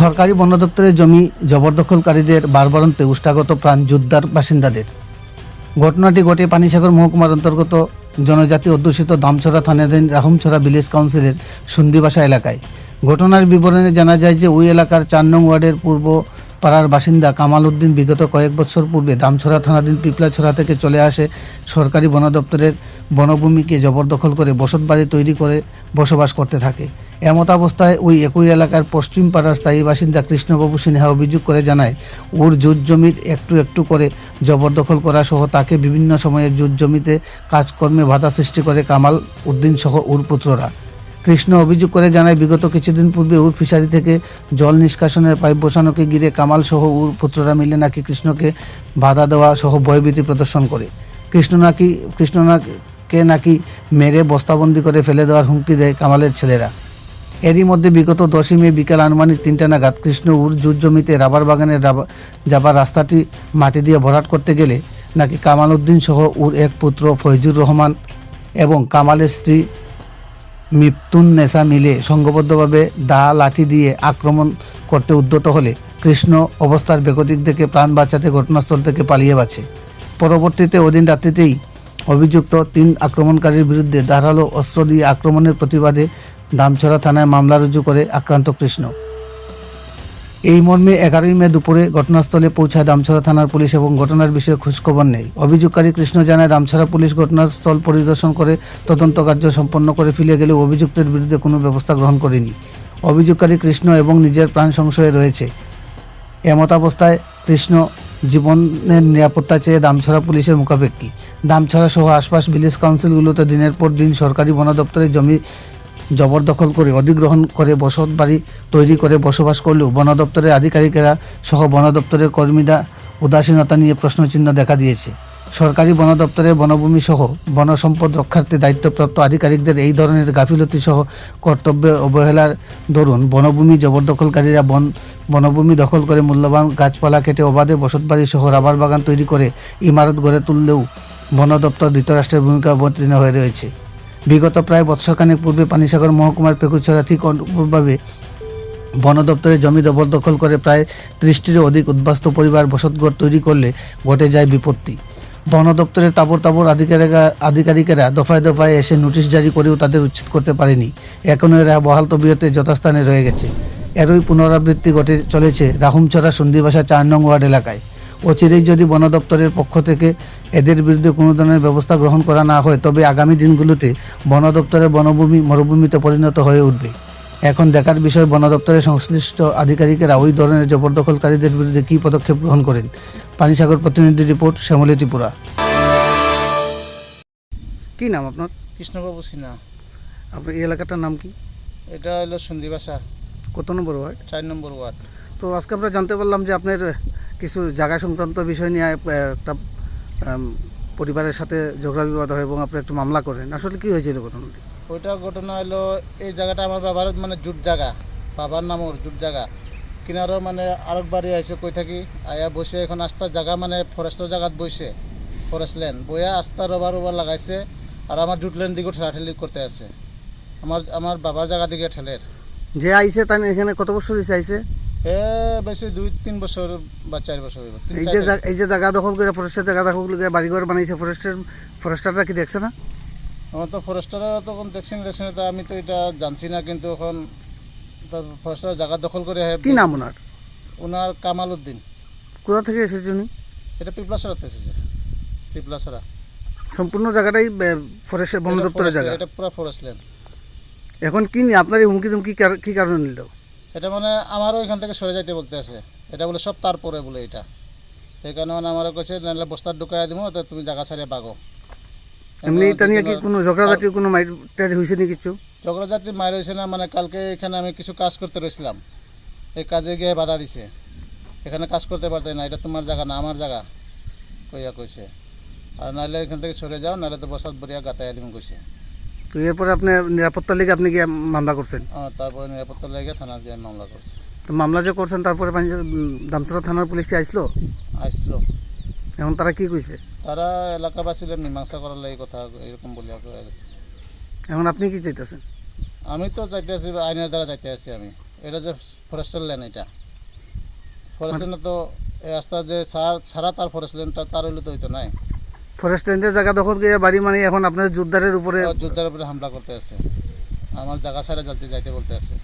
সরকারি বন দপ্তরের জমি জবরদখলকারীদের বারবারন্তে উষ্টাগত প্রাণ যোদ্ধার বাসিন্দাদের। ঘটনাটি ঘটে পানিসাগর মহকুমার অন্তর্গত জনজাতি অধ্যুষিত দামছড়া থানাধীন রাহুমছড়া ভিলেজ কাউন্সিলের সন্ধিবাসা এলাকায়। ঘটনার বিবরণে জানা যায় যে ওই এলাকার চার নং ওয়ার্ডের পূর্ব পাড়ার বাসিন্দা কামাল উদ্দিন বিগত কয়েক বছর পূর্বে দামছড়া থানাধীন পিপলাছড়া থেকে চলে আসে সরকারি বন দপ্তরের বনভূমিকে জবরদখল করে বসত বাড়ি তৈরি করে বসবাস করতে থাকে। এমত অবস্থায় ওই একই এলাকার পশ্চিম পাড়ার স্থায়ী বাসিন্দা কৃষ্ণবাবু সিনহা অভিযোগ করে জানায়, ওর জুট জমির একটু একটু করে জবরদখল করা সহ তাকে বিভিন্ন সময়ে জুট জমিতে কাজকর্মে বাধা সৃষ্টি করে কামাল উদ্দিন সহ ওর পুত্ররা। কৃষ্ণ অভিযোগ করে জানায়, বিগত কিছুদিন পূর্বে উর ফিশারি থেকে জল নিষ্কাশনের পাইপ বসানোকে ঘিরে কামাল সহ উর পুত্ররা মিলে নাকি কৃষ্ণকে বাধা দেওয়া সহ ভয়ভীতি প্রদর্শন করে। কৃষ্ণ নাকি, কৃষ্ণ নাকে নাকি মেরে বস্তাবন্দি করে ফেলে দেওয়ার হুমকি দেয় কামালের ছেলেরা। এরই মধ্যে বিগত দশই মে বিকেল আনুমানিক তিনটা নাগাদ কৃষ্ণ উর জুট জমিতে রাবার বাগানের যাবার রাস্তাটি মাটি দিয়ে ভরাট করতে গেলে নাকি কামাল উদ্দিন সহ উর এক পুত্র ফৈজুর রহমান এবং কামালের স্ত্রী মিপ্তুন নেশা মিলে সংঘবদ্ধভাবে দা লাঠি দিয়ে আক্রমণ করতে উদ্যত হলে কৃষ্ণ অবস্থার বেগতিক দেখে প্রাণ বাঁচাতে ঘটনাস্থল থেকে পালিয়ে বাঁচে। পরবর্তীতে ওদিন রাত্রিতেই অভিযুক্ত তিন আক্রমণকারীর বিরুদ্ধে ধারালো অস্ত্র দিয়ে আক্রমণের প্রতিবাদে দামছড়া থানায় মামলা রুজু করে আক্রান্ত কৃষ্ণ। এই মর্মে এগারোই মে দুপুরে ঘটনাস্থলে পৌঁছায় দামছড়া থানার পুলিশ এবং ঘটনার বিষয়ে খোঁজখবর নেই অভিযোগকারী কৃষ্ণ জানায়, দামছড়া পুলিশ ঘটনাস্থল পরিদর্শন করে তদন্ত কার্য সম্পন্ন করে ফিরে গেলে অভিযুক্তের বিরুদ্ধে কোনো ব্যবস্থা গ্রহণ করেনি। অভিযোগকারী কৃষ্ণ এবং নিজের প্রাণ সংশয়ে রয়েছে। এমতাবস্থায় কৃষ্ণ জীবনের নিরাপত্তা চেয়ে দামছড়া পুলিশের মুখাপেক্ষী। দামছড়া সহ আশপাশ ভিলেজ কাউন্সিলগুলোতে দিনের পর দিন সরকারি বন দপ্তরের জমি জবরদখল করে, অধিগ্রহণ করে, বসত বাড়ি তৈরি করে, বসবাস করলেও বন দপ্তরের আধিকারিকেরা সহ বন দপ্তরের কর্মীরা উদাসীনতা নিয়ে প্রশ্নচিহ্ন দেখা দিয়েছে। সরকারি বন দপ্তরের বনভূমি সহ বন সম্পদ রক্ষার্থে দায়িত্বপ্রাপ্ত আধিকারিকদের এই ধরনের গাফিলতি সহ কর্তব্যে অবহেলার দরুন বনভূমি জবরদখলকারীরা বন, বনভূমি দখল করে মূল্যবান গাছপালা কেটে অবাধে বসতবাড়ি সহ রাবার বাগান তৈরি করে ইমারত গড়ে তুললেও বন দপ্তর ধৃতরাষ্ট্রের ভূমিকা অবতীর্ণ হয়ে রয়েছে। বিগত প্রায় বৎসরখানেক পূর্বে পানিসাগর মহকুমার পেকুছড়া ঠিক অনুরূপভাবে বন দপ্তরের জমি জবরদখল করে প্রায় ত্রিশটিরও অধিক উদ্বাস্ত পরিবার বসতঘর তৈরি করলে ঘটে যায় বিপত্তি। বন দপ্তরের তাবর তাবর আধিকারিকা আধিকারিকেরা দফায় দফায় এসে নোটিশ জারি করেও তাদের উচ্ছেদ করতে পারেনি। এখনও এরা বহাল তবিয়তে যথাস্থানে রয়ে গেছে। এরই পুনরাবৃত্তি ঘটে চলেছে রাহুমছড়া সন্ধিবাসা চার নং ওয়ার্ড এলাকায়। অচিরেই যদি বন দপ্তরের পক্ষ থেকে এদের বিরুদ্ধে কোনো ধরনের ব্যবস্থা গ্রহণ করা না হয় তবে আগামী দিনগুলোতে বন দপ্তরের বনভূমি মরুভূমিতে পরিণত হয়ে উঠবে। এখন দেখার বিষয় বন দপ্তরের সংশ্লিষ্ট আধিকারিকেরা ওই ধরনের জবরদখলকারীদের বিরুদ্ধে কী পদক্ষেপ গ্রহণ করেন? পানিসাগর প্রতিনিধি রিপোর্ট শ্যামলী ত্রিপুরা। কি নাম আপনার? কৃষ্ণবাবু সিনহা। আপনার এই এলাকাটার নাম কি? এটা হলো সন্ধিবাসা। কত নম্বর ওয়ার্ড? চার নম্বর ওয়ার্ড। তো আজকে আমরা জানতে পারলাম যে আপনার কিছু জায়গা সংক্রান্ত বিষয় নিয়ে একটা পরিবারের সাথে ঝগড়া বিবাদ হয় এবং আপনি একটু মামলা করেন আসলে কি হয়েছিল ঘটনাটি? ওইটা ঘটনা হলো এই জায়গাটা আমার বাবার মানে জুট জায়গা বাবার নাম ওর জুট জায়গা। কিনারও মানে আরেক বাড়ি আইসে কই থাকি আয়া বসে এখন আস্তার জায়গা মানে ফরেস্টের জায়গাত বসে ফরেস্ট ল্যান্ড বইয়া আস্তা রবার রবার লাগাইছে আর আমার জুট ল্যান্ড দিকেও ঠেলাঠেলি করতে আছে। আমার আমার বাবার জায়গা দিকে ঠেলের। যে আইসে তাই এখানে কত বছর আইসে বেশি দুই তিন বছর বা চার বছর এই যে এই যে জায়গা দখল করে ফরেস্টের জায়গা দখল করে বাড়িঘর বানাইছে ফরেস্টের ফরেস্টাররা কি দেখছে না? আমার তো ফরেস্টাররা তখন দেখছি না দেখছি না আমি তো এটা জানছি না কিন্তু এখন ফরেস্টার জায়গা দখল করে কি নাম ওনার ওনার কামাল উদ্দিন কোথা থেকে এসেছে উনি? এটা পিপলাসরাতে এসেছে পিপলাসরা সম্পূর্ণ জায়গাটাই ফরেস্টের বন দপ্তরের জায়গা এটা পুরো ফরেস্ট ল্যান্ড এখন কি আপনার এই হুমকি তুমকি কি কারণে নিল? এটা মানে আমারও এখান থেকে সরে যাইতে বলতে আছে। এটা বলে সব তারপরে বলে এটা। সেই কারণে মানে আমারও কাছে নাহলে বস্তার ঢুকাই দিব তো তুমি জায়গা ছাড়িয়ে বাগো। এমনি এটা নিয়ে কি কোনো ঝগড়াঝাটির কোনো মাইট টাইট হয়েছে নি কিছু? ঝগড়াঝাটি মার হয়েছে না মানে কালকে এখানে আমি কিছু কাজ করতে রয়েছিলাম এই কাজে গিয়ে বাধা দিছে। এখানে কাজ করতে পারতে না এটা তোমার জায়গা না আমার জায়গা কইয়া কইছে। আর নাহলে এখান থেকে সরে যাও নাহলে তো বসাত বরিয়া গাতায় দিম কইছে। তো এরপরে আপনি নিরাপত্তার লিগে আপনি গিয়ে মামলা করছেন? তারপরে নিরাপত্তা লেগে থানা দিয়ে মামলা করছে। তো মামলা যে করছেন তারপরে পানি দামসরা থানার পুলিশ কি আসলো আসলো এখন তারা কি কইছে? তারা এলাকাবাসীদের মীমাংসা করার লাগে কথা এরকম কয়ে এখন আপনি কি চাইতেছেন? আমি তো চাইতে আছি আইনের দ্বারা চাইতে আছি আমি। এটা যে ফরেস্টের ল্যান্ড এটা। ফরেস্ট ল্যান্ড তো এই রাস্তা যে ছাড়- ছাড়া তার ফরেস্ট ল্যান্ডটা তার হইলে তো হইতো নাই। ফরেস্ট রেঞ্জের জায়গা দখল করে বাড়ি মানে এখন আপনার জোরদারের উপরে যোদ্ধার উপরে হামলা করতে আছে। আমার জায়গা ছাড়া যাইতে যাইতে বলতে আছে।